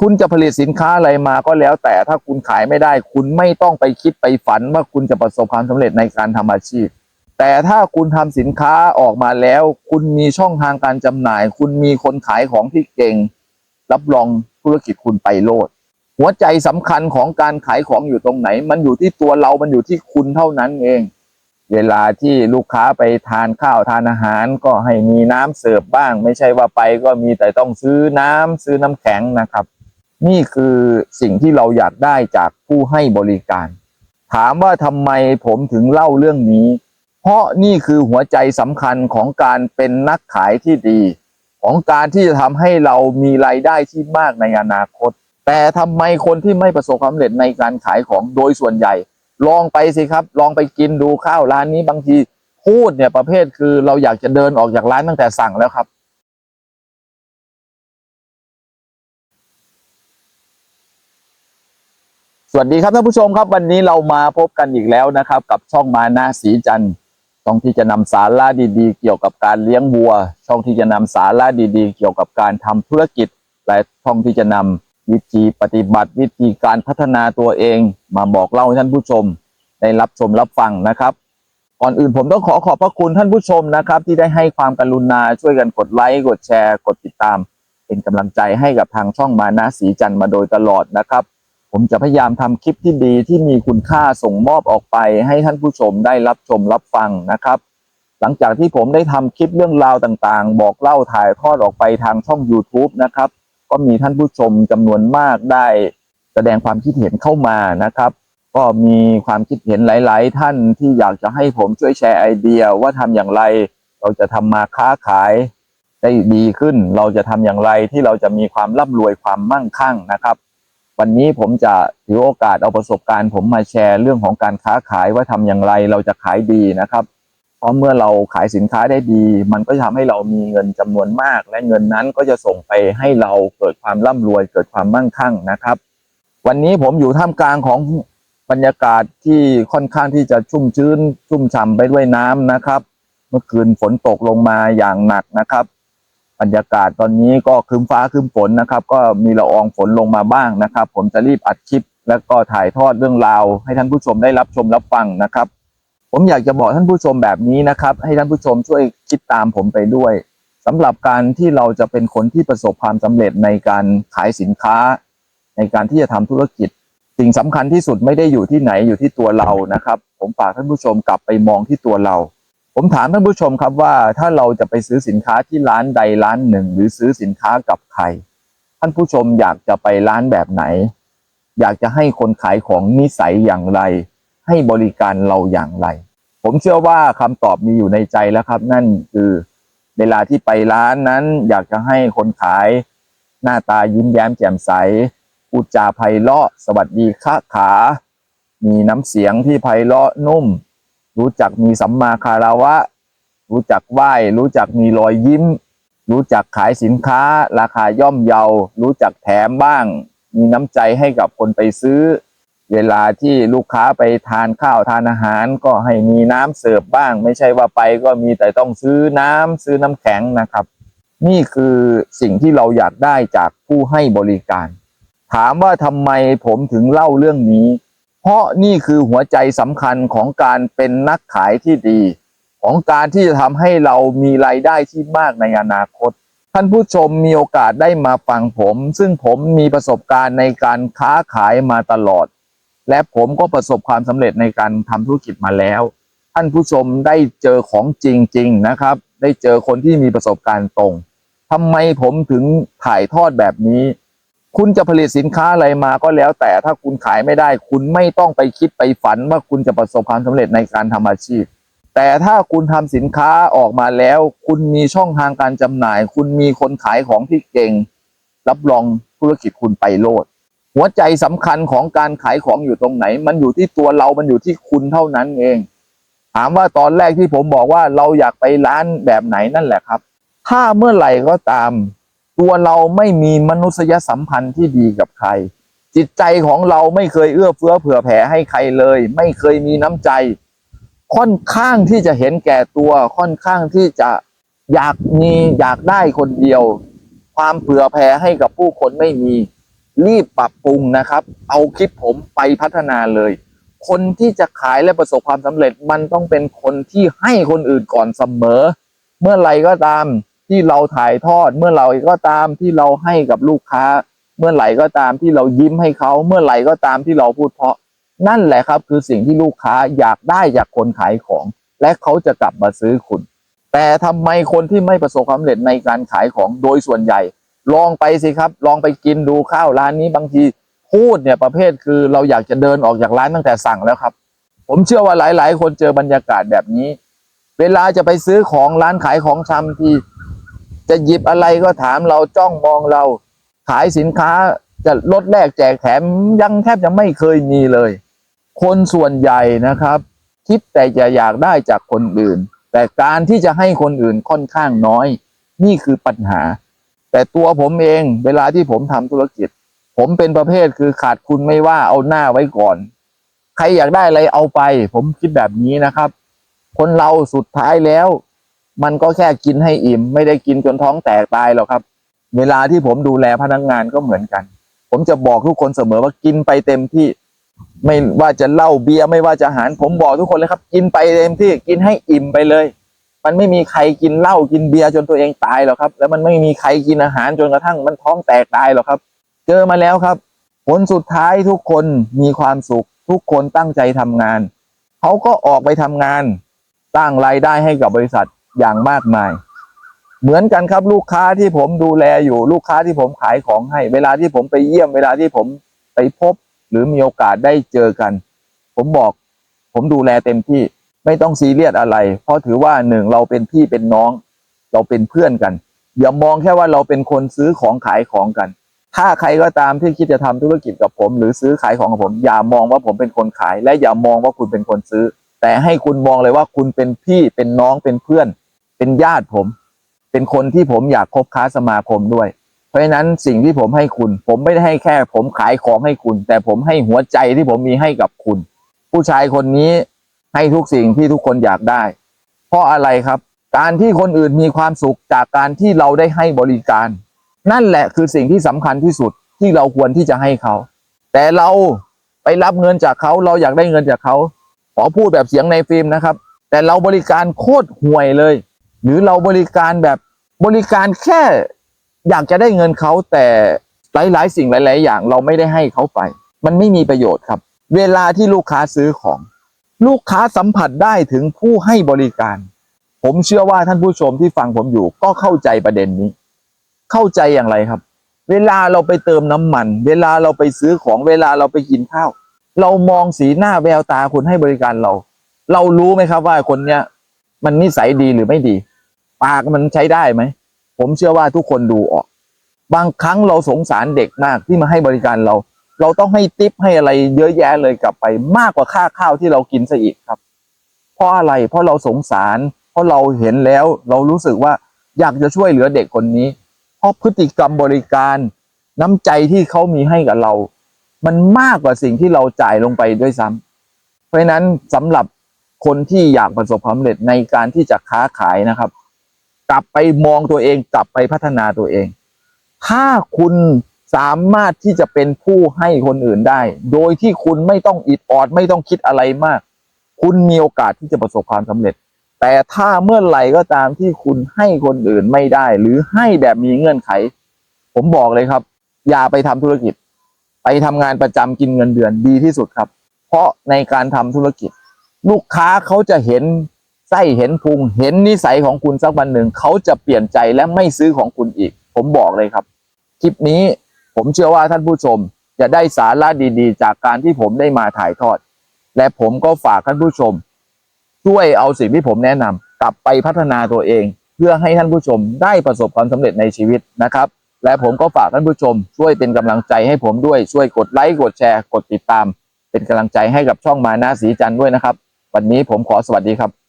คุณจะผลิตสินค้าอะไรมาก็แล้ว แต่ถ้าคุณขายไม่ได้ คุณไม่ต้องไปคิดไปฝันว่าคุณจะประสบความสำเร็จในการทำอาชีพ แต่ถ้าคุณทำสินค้าออกมาแล้ว คุณมีช่องทางการจำหน่าย คุณมีคนขายของที่เก่ง รับรองธุรกิจคุณไปโลด หัวใจสำคัญของการขายของอยู่ตรงไหน มันอยู่ที่ตัวเรา มันอยู่ที่คุณเท่านั้นเอง เวลาที่ลูกค้าไปทานข้าวทานอาหารก็ให้มีน้ำเสิร์ฟบ้าง ไม่ใช่ว่าไปก็มีแต่ต้องซื้อน้ำซื้อน้ำแข็งนะครับ นี่คือสิ่งที่เราอยากได้จากผู้ให้บริการ ถามว่าทำไมผมถึงเล่าเรื่องนี้ เพราะนี่คือหัวใจสำคัญของการเป็นนักขายที่ดี ของการที่จะทำให้เรามีรายได้ที่มากในอนาคต แต่ทำไมคนที่ไม่ประสบความสำเร็จในการขายของโดยส่วนใหญ่ ลองไปสิครับ ลองไปกินดูข้าวร้านนี้บางทีพูดเนี่ยประเภทคือเราอยากจะเดินออกจากร้านตั้งแต่สั่งแล้วครับ สวัสดีครับท่านผู้ชมครับ วันนี้เรามาพบกันอีกแล้วนะครับ กับช่องมานาสีจันทร์ช่องที่จะนำสาระดีๆ เกี่ยวกับการเลี้ยงวัว ช่องที่จะนำสาระดีๆ เกี่ยวกับการทำธุรกิจ และช่องที่จะนำวิธีปฏิบัติวิธีการพัฒนาตัวเอง มาบอกเล่าให้ท่านผู้ชม ได้รับชมรับฟังนะครับ ก่อนอื่นผมต้องขอขอบพระคุณท่านผู้ชมนะครับ ที่ได้ให้ความกรุณาช่วยกันกดไลค์กดแชร์ กดติดตาม เป็นกำลังใจให้กับทางช่องมานะสีจันทร์มาโดยตลอดนะครับ ผมจะพยายามทำคลิปที่ดีที่มีคุณค่าส่งมอบออกไปให้ท่านผู้ชมได้รับชมรับฟังนะครับ หลังจากที่ผมได้ทำคลิปเรื่องราวต่างๆ บอกเล่าถ่ายทอดออกไปทางช่อง YouTube นะครับ ก็มีท่านผู้ชมจำนวนมากได้แสดงความคิดเห็นเข้ามานะครับ ก็มีความคิดเห็นหลาย ๆ ท่านที่อยากจะให้ผมช่วยแชร์ไอเดียว่าทำอย่างไร เราจะทำมาค้าขายได้ดีขึ้น เราจะทำอย่างไรที่เราจะมีความร่ำรวยความมั่งคั่งนะครับ วันนี้ผมจะถือโอกาสเอาประสบการณ์ ผมมาแชร์เรื่องของการค้าขายว่าทำอย่างไรเราจะขายดีนะครับ เพราะเมื่อเราขายสินค้าได้ดี มันก็จะทำให้เรามีเงินจำนวนมาก และเงินนั้นก็จะส่งไปให้เราเกิดความร่ำรวย เกิดความมั่งคั่งนะครับ วันนี้ผมอยู่ท่ามกลางของบรรยากาศที่ค่อนข้างที่จะชุ่มชื้นชุ่มฉ่ำไปด้วยน้ำนะครับ เมื่อคืนฝนตกลงมาอย่างหนักนะครับ บรรยากาศตอนนี้ก็ครึ้มฟ้าครึ้มฝนนะครับ ก็มีละอองฝนลงมาบ้างนะครับ ผมจะรีบอัดคลิป แล้วก็ถ่ายทอดเรื่องราว ให้ท่านผู้ชมได้รับชมรับฟังนะครับ ผมอยากจะบอกท่านผู้ชมแบบนี้นะครับ ให้ท่านผู้ชมช่วยคิดตามผมไปด้วยสำหรับการที่เราจะเป็นคนที่ประสบความสำเร็จในการขายสินค้า ในการที่จะทำธุรกิจ สิ่งสำคัญที่สุดไม่ได้อยู่ที่ไหนอยู่ที่ตัวเรานะครับ ผมฝากท่านผู้ชมกลับไปมองที่ตัวเรา ผมถามท่านผู้ชมครับว่าถ้าเราจะไปซื้อสินค้าที่ร้านใดร้านหนึ่ง หรือซื้อสินค้ากับใคร ท่านผู้ชมอยากจะไปร้านแบบไหน อยากจะให้คนขายของนิสัยอย่างไร ให้บริการเราอย่างไร ผมเชื่อว่าคำตอบมีอยู่ในใจแล้วครับ นั่นคือเวลาที่ไปร้านนั้น อยากจะให้คนขาย หน้าตายิ้มแย้มแจ่มใสพูดจาไพเราะสวัสดีค้าขา มีน้ำเสียงที่ไพเราะนุ่ม รู้จักมีสัมมาคารวะ รู้จักไหว้ รู้จักมีรอยยิ้ม รู้จักขายสินค้า ราคาย่อมเยา รู้จักแถมบ้าง มีน้ำใจให้กับคนไปซื้อ เวลาที่ลูกค้าไปทานข้าวทานอาหารก็ให้มีน้ำเสิร์ฟบ้าง ไม่ใช่ว่าไปก็มีแต่ต้องซื้อน้ำซื้อน้ำแข็งนะครับ นี่คือสิ่งที่เราอยากได้จากผู้ให้บริการ ถามว่าทำไมผมถึงเล่าเรื่องนี้ เพราะนี่คือหัวใจสำคัญของการเป็นนักขายที่ดี ของการที่จะทำให้เรามีรายได้ที่มากในอนาคต ท่านผู้ชมมีโอกาสได้มาฟังผม ซึ่งผมมีประสบการณ์ในการค้าขายมาตลอด และผมก็ประสบความสำเร็จในการทำธุรกิจมาแล้ว ท่านผู้ชมได้เจอของจริง ๆ นะครับ ได้เจอคนที่มีประสบการณ์ตรงทำไมผมถึงถ่ายทอดแบบนี้ คุณจะผลิตสินค้าอะไรมาก็แล้ว แต่ถ้าคุณขายไม่ได้ คุณไม่ต้องไปคิดไปฝันว่าคุณจะประสบความสำเร็จในการทำอาชีพ แต่ถ้าคุณทำสินค้าออกมาแล้ว คุณมีช่องทางการจำหน่าย คุณมีคนขายของที่เก่ง รับรองธุรกิจคุณไปโลด หัวใจสำคัญของการขายของอยู่ตรงไหน มันอยู่ที่ตัวเรา มันอยู่ที่คุณเท่านั้นเอง ถามว่าตอนแรกที่ผมบอกว่าเราอยากไปร้านแบบไหนนั่นแหละครับ ถ้าเมื่อไหร่ก็ตาม ตัวเราไม่มีมนุษยสัมพันธ์ที่ดีกับใคร จิตใจของเราไม่เคยเอื้อเฟื้อเผื่อแผ่ให้ใครเลย ไม่เคยมีน้ำใจ ค่อนข้างที่จะเห็นแก่ตัวค่อนข้างที่จะอยากมีอยากได้คนเดียว ความเผื่อแผ่ให้กับผู้คนไม่มี รีบปรับปรุงนะครับ เอาคลิปผมไปพัฒนาเลย คนที่จะขายและประสบความสำเร็จมันต้องเป็นคนที่ให้คนอื่นก่อนเสมอ เมื่อไรก็ตาม ที่เราถ่ายทอดเมื่อไหร่ก็ตามที่เราให้กับลูกค้า เมื่อไหร่ก็ตามที่เรายิ้มให้เขา เมื่อไหร่ก็ตามที่เราพูดเพราะ นั่นแหละครับคือสิ่งที่ลูกค้าอยากได้จากคนขายของ และเขาจะกลับมาซื้อคุณ แต่ทำไมคนที่ไม่ประสบความสำเร็จในการขายของโดยส่วนใหญ่ ลองไปสิครับ ลองไปกินดูข้าวร้านนี้บางทีพูดเนี่ยประเภทคือเราอยากจะเดินออกจากร้านตั้งแต่สั่งแล้วครับ ผมเชื่อว่าหลาย ๆ คนเจอบรรยากาศแบบนี้ เวลาจะไปซื้อของร้านขายของชำที่ จะหยิบอะไรก็ถามเราจ้องมองเรา ขายสินค้าจะลดแลกแจกแถมยังแทบจะไม่เคยมีเลย คนส่วนใหญ่นะครับ คิดแต่จะอยากได้จากคนอื่น แต่การที่จะให้คนอื่นค่อนข้างน้อย นี่คือปัญหา แต่ตัวผมเองเวลาที่ผมทำธุรกิจ ผมเป็นประเภทคือขาดคุณไม่ว่าเอาหน้าไว้ก่อน ใครอยากได้อะไรเอาไป ผมคิดแบบนี้นะครับ คนเราสุดท้ายแล้ว มันก็แค่กินให้อิ่ม ไม่ได้กินจนท้องแตกตายหรอกครับ เวลาที่ผมดูแลพนักงานก็เหมือนกัน ผมจะบอกทุกคนเสมอว่ากินไปเต็มที่ไม่ว่าจะเหล้าเบียร์ไม่ว่าจะอาหาร ผมบอกทุกคนเลยครับ กินไปเต็มที่กินให้อิ่มไปเลย มันไม่มีใครกินเหล้ากินเบียร์จนตัวเองตายหรอกครับ แล้วมันไม่มีใครกินอาหารจนกระทั่งมันท้องแตกตายหรอกครับ เจอมาแล้วครับ ผลสุดท้ายทุกคนมีความสุข ทุกคนตั้งใจทำงานเขาก็ออกไปทำงานสร้างรายได้ให้กับบริษัท อย่างมากมาย เหมือนกันครับลูกค้าที่ผมดูแลอยู่ลูกค้าที่ผมขายของให้ เวลาที่ผมไปเยี่ยมเวลาที่ผมไปพบ หรือมีโอกาสได้เจอกัน ผมบอก ผมดูแลเต็มที่ไม่ต้องซีเรียสอะไร เพราะถือว่าหนึ่งเราเป็นพี่เป็นน้อง เราเป็นเพื่อนกัน อย่ามองแค่ว่าเราเป็นคนซื้อของขายของกัน ถ้าใครก็ตามที่คิดจะทำธุรกิจกับผม หรือซื้อขายของกับผม อย่ามองว่าผมเป็นคนขาย และอย่ามองว่าคุณเป็นคนซื้อ แต่ให้คุณมองเลยว่าคุณเป็นพี่เป็นน้องเป็นเพื่อน เป็นญาติผม เป็นคนที่ผมอยากคบค้าสมาคมด้วย เพราะฉะนั้นสิ่งที่ผมให้คุณ ผมไม่ได้ให้แค่ ผมขายของให้คุณ แต่ผมให้หัวใจที่ผมมีให้กับคุณ ผู้ชายคนนี้ให้ทุกสิ่งที่ทุกคนอยากได้ เพราะอะไรครับ การที่คนอื่นมีความสุขจากการที่เราได้ให้บริการ นั่นแหละคือสิ่งที่สำคัญที่สุดที่เราควรที่จะให้เขา แต่เราไปรับเงินจากเขาเราอยากได้เงินจากเขาขอพูดแบบเสียงในฟิล์มนะครับ แต่เราบริการโคตรห่วยเลย หรือเราบริการแบบบริการแค่อยากจะได้เงินเขาแต่หลายๆ สิ่งหลาย ๆ อย่างเราไม่ได้ให้เขาไป มันไม่มีประโยชน์ครับ เวลาที่ลูกค้าซื้อของ ลูกค้าสัมผัสได้ถึงผู้ให้บริการ ผมเชื่อว่าท่านผู้ชมที่ฟังผมอยู่ก็เข้าใจประเด็นนี้ เข้าใจอย่างไรครับ เวลาเราไปเติมน้ำมัน เวลาเราไปซื้อของเวลาเราไปกินข้าว เรามองสีหน้าแววตาคนให้บริการเรา เรารู้ไหมครับว่าคนเนี้ยมันนิสัยดีหรือไม่ดี ปากมันใช้ได้ไหม ผมเชื่อว่าทุกคนดูออก บางครั้งเราสงสารเด็กมากที่มาให้บริการเรา เราต้องให้ติปให้อะไรเยอะแยะเลยกลับไปมากกว่าค่าข้าวที่เรากินซะอีกครับ เพราะอะไรเพราะเราสงสาร เพราะเราเห็นแล้วเรารู้สึกว่าอยากจะช่วยเหลือเด็กคนนี้ เพราะพฤติกรรมบริการน้ำใจที่เขามีให้กับเรา มันมากกว่าสิ่งที่เราจ่ายลงไปด้วยซ้ำเพราะฉะนั้นสำหรับคนที่อยากประสบความสำเร็จในการที่จะค้าขายนะครับ กลับไปมองตัวเองกลับไปพัฒนาตัวเอง ถ้าคุณสามารถที่จะเป็นผู้ให้คนอื่นได้ โดยที่คุณไม่ต้องอิดออดไม่ต้องคิดอะไรมาก คุณมีโอกาสที่จะประสบความสำเร็จ แต่ถ้าเมื่อไหร่ก็ตามที่คุณให้คนอื่นไม่ได้ หรือให้แบบมีเงื่อนไข ผมบอกเลยครับ อย่าไปทำธุรกิจ ไปทำงานประจำกินเงินเดือนดีที่สุดครับ เพราะในการทำธุรกิจ ลูกค้าเขาจะเห็น ไส้เห็นพุงเห็นนิสัยของคุณสักวันหนึ่งเขาจะเปลี่ยนใจและไม่ซื้อของคุณอีก ผมบอกเลยครับ คลิปนี้ผมเชื่อว่าท่านผู้ชมจะได้สาระดีๆ จากการที่ผมได้มาถ่ายทอด และผมก็ฝากท่านผู้ชม ช่วยเอาสิ่งที่ผมแนะนำกลับไปพัฒนาตัวเอง เพื่อให้ท่านผู้ชมได้ประสบความสำเร็จในชีวิตนะครับ และผมก็ฝากท่านผู้ชม ช่วยเป็นกำลังใจให้ผมด้วยช่วยกดไลค์กดแชร์ กดติดตาม เป็นกำลังใจให้กับช่องมานาสีจันด้วยนะครับ วันนี้ผมขอสวัสดีครับ